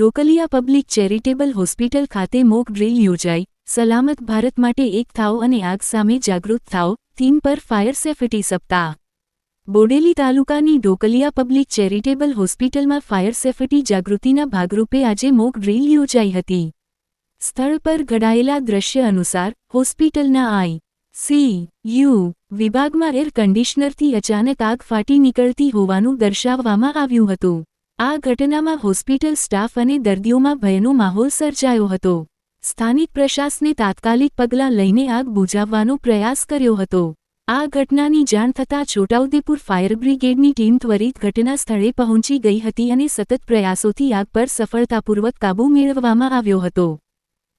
Dokaliya public charitable hospital ખાતે mock drill યોજાઈ. સલામત ભારત માટે એક થાઓ અને આગ સામે જાગૃત થાઓ થીમ પર ફાયર સેફટી સપ્તાહ. બોડેલી તાલુકાની ડોકલિયા પબ્લિક ચેરિટેબલ હોસ્પિટલમાં ફાયર સેફટી જાગૃતિના ભાગરૂપે આજે મોક ડ્રીલ યોજાઈ હતી. સ્થળ પર ઘડાયેલા દ્રશ્ય અનુસાર, હોસ્પિટલના આઈ. સી. યુ. વિભાગમાં એર કન્ડિશનરથી અચાનક આગ ફાટી નીકળતી હોવાનું દર્શાવવામાં આવ્યું હતું. આ ઘટનામાં હોસ્પિટલ સ્ટાફ અને દર્દીઓમાં ભયનો માહોલ સર્જાયો હતો. સ્થાનિક પ્રશાસને તાત્કાલિક પગલાં લઈને આગ બુઝાવવાનો પ્રયાસ કર્યો હતો. આ ઘટનાની જાણ થતાં છોટાઉદેપુર ફાયર બ્રિગેડની ટીમ ત્વરિત ઘટના સ્થળે પહોંચી ગઈ હતી અને સતત પ્રયાસોથી આગ પર સફળતાપૂર્વક કાબૂ મેળવવામાં આવ્યો હતો.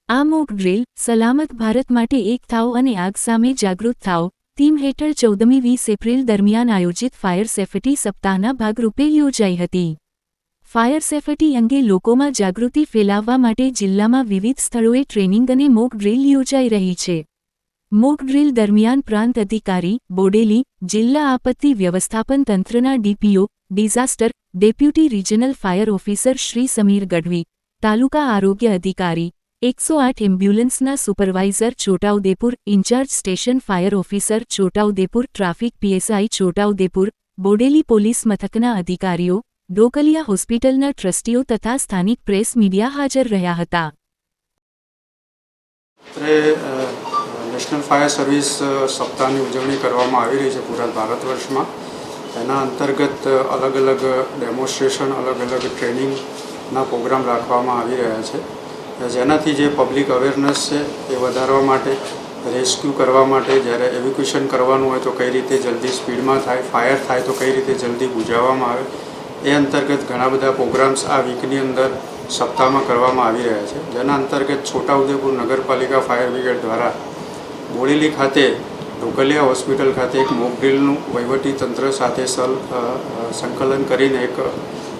આ મોક ડ્રીલ, સલામત ભારત માટે એક થાઓ અને આગ સામે જાગૃત થાઓ ટીમ હેઠળ ચૌદમી વીસ એપ્રિલ દરમિયાન આયોજિત ફાયર સેફટી સપ્તાહના ભાગરૂપે યોજાઈ હતી. ફાયર સેફટી અંગે લોકોમાં જાગૃતિ ફેલાવવા માટે જિલ્લામાં વિવિધ સ્થળોએ ટ્રેનિંગ અને મોક ડ્રીલ યોજાઈ રહી છે. મોક ડ્રીલ દરમિયાન પ્રાંત અધિકારી, બોડેલી, જિલ્લા આપત્તિ વ્યવસ્થાપન તંત્રના DPO, disaster, deputy regional fire officer Shri Samir Gadhvi, તાલુકા આરોગ્ય અધિકારી, એકસો આઠ એમ્બ્યુલન્સના supervisor Chhota Udepur, incharge station fire officer Chhota Udepur, traffic PSI Chhota Udepur, Bodeli police મથકના અધિકારીઓ ડોકલિયા હોસ્પિટલના ટ્રસ્ટીઓ તથા સ્થાનિક પ્રેસ મીડિયા હાજર રહ્યા હતા. નેશનલ ફાયર સર્વિસ સપ્તાહની ઉજવણી કરવામાં આવી રહી છે પૂરા ભારત વર્ષમાં. એના અંતર્ગત અલગ અલગ ડેમોન્સ્ટ્રેશન અલગ અલગ ટ્રેનિંગના પ્રોગ્રામ રાખવામાં આવી રહ્યા છે. જેનાથી જે પબ્લિક અવેરનેસ છે એ વધારવા માટે, રેસ્ક્યુ કરવા માટે, જ્યારે એવિક્યુશન કરવાનું હોય તો કઈ રીતે જલ્દી સ્પીડમાં થાય, ફાયર થાય તો કઈ રીતે જલ્દી બુજાવવામાં આવે એ અંતર્ગત ઘણા બધા પ્રોગ્રામ્સ આ વીકની અંદર સપ્તાહમાં કરવામાં આવી રહ્યા છે. જેના અંતર્ગત છોટાઉદેપુર નગરપાલિકા ફાયર બ્રિગેડ દ્વારા બોડેલી ખાતે, ઢોકલિયા હોસ્પિટલ ખાતે એક મોક ડ્રીલનું વહીવટી તંત્ર સાથે સલ સંકલન કરીને એક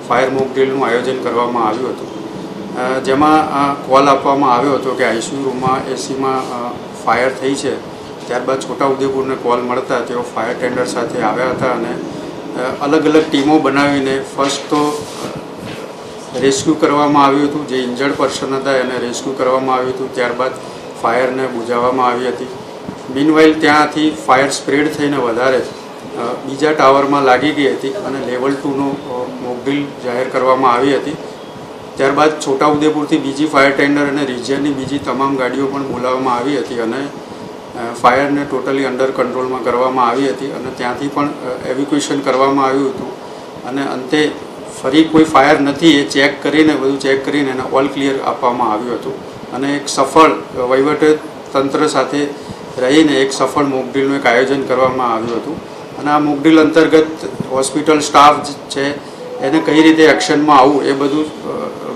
ફાયર મોક ડ્રીલનું આયોજન કરવામાં આવ્યું હતું. જેમાં કોલ આપવામાં આવ્યો હતો કે આઈસીયુ રૂમમાં એસીમાં ફાયર થઈ છે. ત્યારબાદ છોટાઉદેપુરને કોલ મળતા તેઓ ફાયર ટેન્ડર સાથે આવ્યા હતા અને અલગ અલગ ટીમો બનાવીને ફર્સ્ટ તો રેસ્ક્યુ કરવામાં આવ્યું હતું, જે ઇન્જર્ડ પર્સન હતા, એને રેસ્ક્યુ કરવામાં આવ્યું હતું. ત્યારબાદ ફાયરને બુઝાવવામાં આવી હતી. મીનવાઇલ ત્યાંથી ફાયર સ્પ્રેડ થઈને વધારે બીજા ટાવરમાં લાગી ગઈ હતી અને લેવલ ટુનું મોકડ્રીલ જાહેર કરવામાં આવી હતી. ત્યારબાદ છોટાઉદેપુરથી બીજી ફાયર ટેન્ડર અને રિજિયનની બીજી તમામ ગાડીઓ પણ બોલાવવામાં આવી હતી અને ફાયરને ટોટલી અંડર કંટ્રોલમાં કરવામાં આવી હતી અને ત્યાંથી પણ એવિક્યુએશન કરવામાં આવ્યું હતું. અને અંતે ફરી કોઈ ફાયર નથી, એ ચેક કરીને, બધું ચેક કરીને એને ઓલ ક્લિયર આપવામાં આવ્યું હતું. અને એક સફળ વહીવટ તંત્ર સાથે રહીને એક સફળ મોકડ્રીલનું એક આયોજન કરવામાં આવ્યું હતું. અને આ મોકડ્રીલ અંતર્ગત હોસ્પિટલ સ્ટાફ છે, એને કઈ રીતે એક્શનમાં આવવું, એ બધું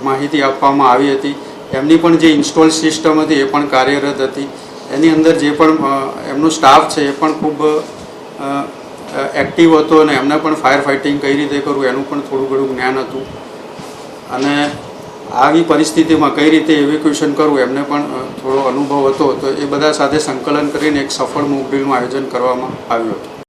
માહિતી આપવામાં આવી હતી. એમની પણ જે ઇન્સ્ટોલ સિસ્ટમ હતી, એ પણ કાર્યરત હતી. એની અંદર જે પણ એમનો સ્ટાફ છે એ પણ ખૂબ એક્ટિવ હતો અને એમને પણ ફાયર ફાઇટિંગ કઈ રીતે કરવું એનું પણ થોડું ઘણું જ્ઞાન હતું. અને આવી પરિસ્થિતિમાં કઈ રીતે એવિક્યુએશન કરવું એમને પણ થોડો અનુભવ હતો. તો એ બધા સાથે સંકલન કરીને એક સફળ મોકડ્રીલનું આયોજન કરવામાં આવ્યું હતું.